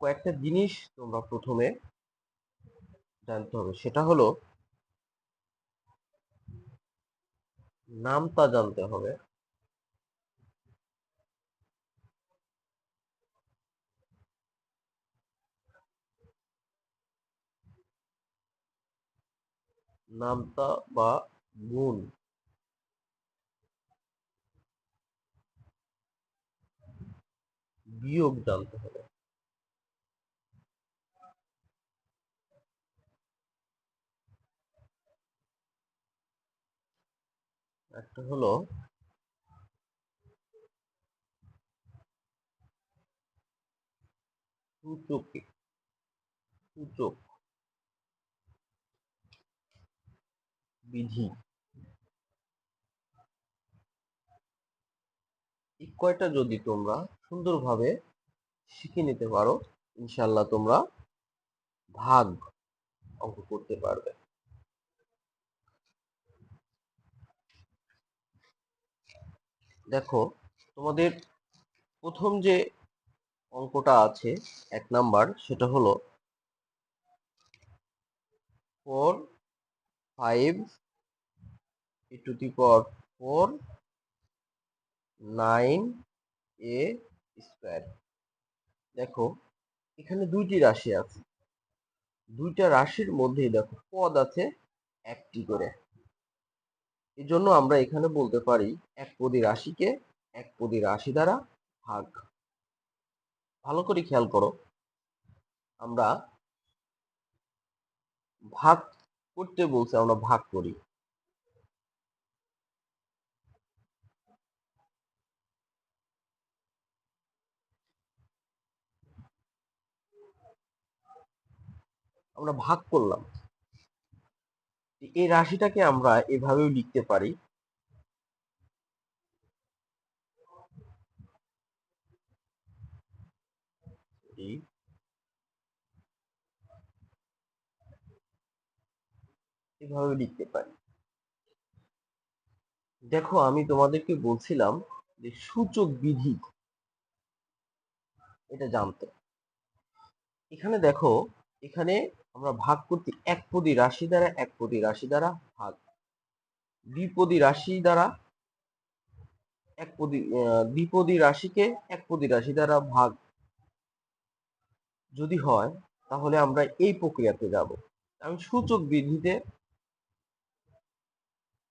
কয়েকটা জিনিস তোমরা প্রথমে জানতে হবে। সেটা হলো নামতা জানতে হবে। নামতা বা গুণ। বিয়োগ জানতে হবে। একটা হলো সূচকে বিধি। এই কয়টা যদি তোমরা সুন্দরভাবে শিখে নিতে পারো ইনশাল্লাহ তোমরা ভাগ অঙ্ক করতে পারবে। দেখো, তোমাদের প্রথম যে অঙ্কটা আছে, এক নাম্বার, সেটা হলো four five e to the power four nine a square দেখো, এখানে দুইটি রাশি আছে। দুইটা রাশির মধ্যেই দেখো, পদ আছে একটি করে। এই জন্য আমরা এখানে বলতে পারি এক পদী রাশিকে এক পদী রাশি দ্বারা ভাগ। ভালো করে খেয়াল করো। আমরা ভাগ করতে বলছে, আমরা ভাগ করি। আমরা ভাগ করলাম। এই রাশিটাকে আমরা এভাবেও লিখতে পারি। এভাবে লিখতে পারি। দেখো, আমি তোমাদেরকে বলছিলাম যে সূচক বিধি, এটা জানতে। এখানে দেখো এখানে আমরা ভাগ করতে একপদী রাশি দ্বারা একপদী রাশি দ্বারা ভাগ। দ্বিপদী রাশি দ্বারা একপদী দ্বিপদী রাশিকে একপদী রাশি দ্বারা ভাগ। যদি হয়, তাহলে আমরা এই প্রক্রিয়াতে যাব। আমি সূচক বিধিতে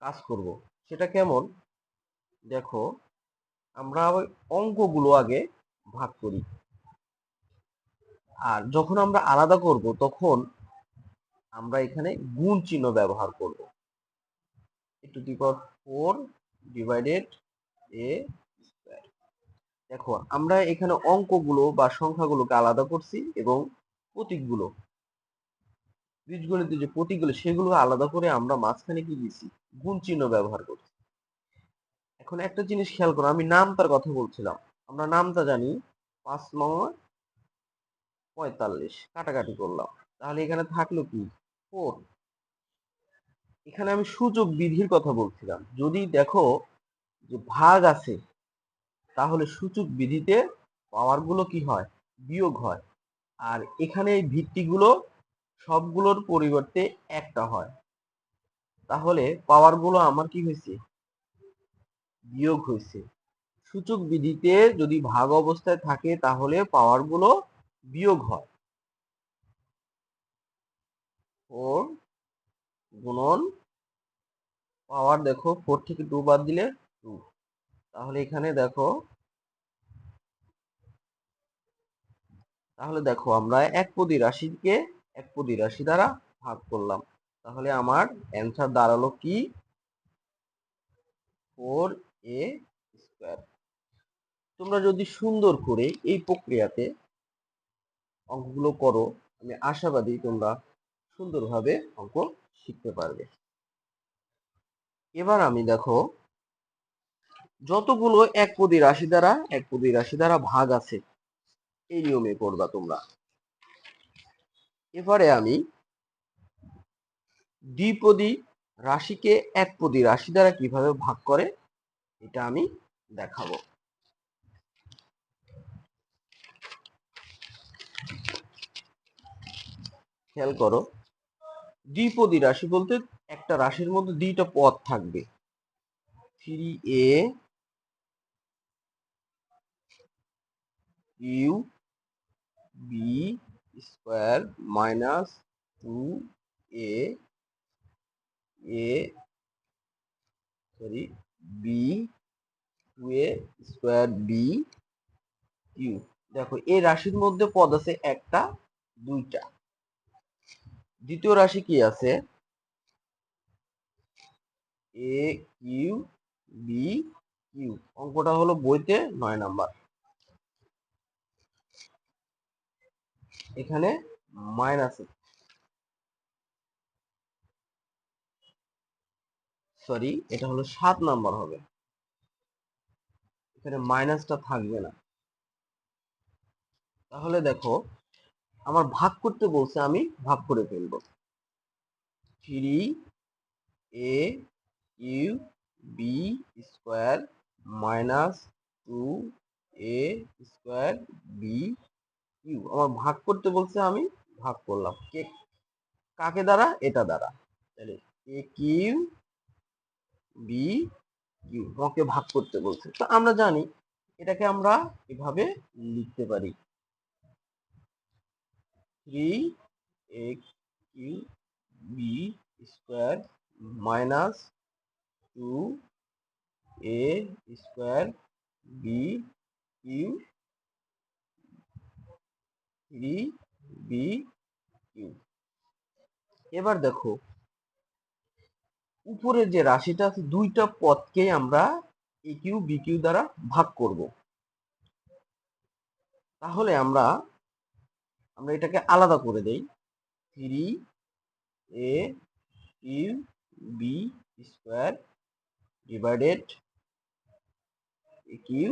কাজ করব। সেটা কেমন? দেখো, আমরা অঙ্কগুলো আগে ভাগ করি। আর যখন আমরা আলাদা করব, তখন আমরা এখানে গুণ চিহ্ন ব্যবহার করব। To the power four divided a দেখো, আমরা এখানে অঙ্কগুলো বা সংখ্যাগুলোকে আলাদা করছি এবং প্রতীকগুলো, বীজগণিতের যে প্রতীকগুলো সেগুলো আলাদা করে আমরা মাঝখানে কি দিছি গুণ চিহ্ন ব্যবহার করছি। এখন একটা জিনিস খেয়াল করো, আমি নামতার কথা বলছিলাম। আমরা নামতা জানি, পাঁচ নয় পঁয়তাল্লিশ, কাটাকাটি করলাম। তাহলে এখানে থাকল কি? ফোর। এখানে আমি সূচক বিধির কথা বলছিলাম। যদি দেখো যে ভাগ আছে, তাহলে সূচক বিধিতে পাওয়ারগুলো কি হয়? বিয়োগ হয়। আর এখানে এই ভিত্তিগুলো সবগুলোর পরিবর্তে একটা হয়। তাহলে পাওয়ারগুলো আমার কি হয়েছে? বিয়োগ হয়েছে। সূচক বিধিতে যদি ভাগ অবস্থায় থাকে, তাহলে পাওয়ারগুলো বিয়োগ হয়। ফোর গুণন পাওয়ার দেখো ফোর থেকে টু বাদ দিলে টু তাহলে এখানে দেখো, তাহলে দেখো আমরা এক পদী রাশিকে এক পদী রাশি দ্বারা ভাগ করলাম। তাহলে আমার অ্যান্সার দাঁড়াল কি? ফোর এ স্কোয়ার তোমরা যদি সুন্দর করে এই প্রক্রিয়াতে অঙ্কগুলো করো, আমি আশাবাদী তোমরা সুন্দরভাবে অঙ্ক শিখতে পারবে। এবার আমি দেখো, যতগুলো এক পদী রাশি দ্বারা, এক পদী রাশি দ্বারা ভাগ আছে, এই নিয়মে করবা তোমরা। এবারে আমি দ্বিপদী রাশিকে এক পদী রাশি দ্বারা কীভাবে ভাগ করে, এটা আমি দেখাবো। খেয়াল করো, দ্বিপদী রাশি বলতে একটা রাশির মধ্যে দুইটা পদ থাকবে। Three a u b square minus two a a sorry b two a square b q দেখো, এই রাশির মধ্যে পদ আছে একটা, দুইটা। দ্বিতীয় রাশি কি আছে? এ কিউ বি কিউ অঙ্কটা হলো বইতে নয় নাম্বার। এখানে মাইনাস সরি এটা হলো সাত নাম্বার হবে। এখানে মাইনাসটা থাকবে না। তাহলে দেখো আমার ভাগ করতে বলছে, আমি ভাগ করে ফেলব। Three a u b square minus two a square b q. আমার ভাগ করতে বলছে, আমি ভাগ করলাম। কে, কাকে দ্বারা? এটা দ্বারা। তাহলে এ কিউ বি কিউ, আমাকে ভাগ করতে বলছে। তো আমরা জানি, এটাকে আমরা এভাবে লিখতে পারি। Three a q b square minus two a square b q three b q এবার দেখো, উপরের যে রাশিটা আছে, দুইটা পদকে আমরা এ কিউ বি কিউ দ্বারা ভাগ করব। তাহলে আমরা আমরা এটাকে আলাদা করে দেই। Three a q b square divided q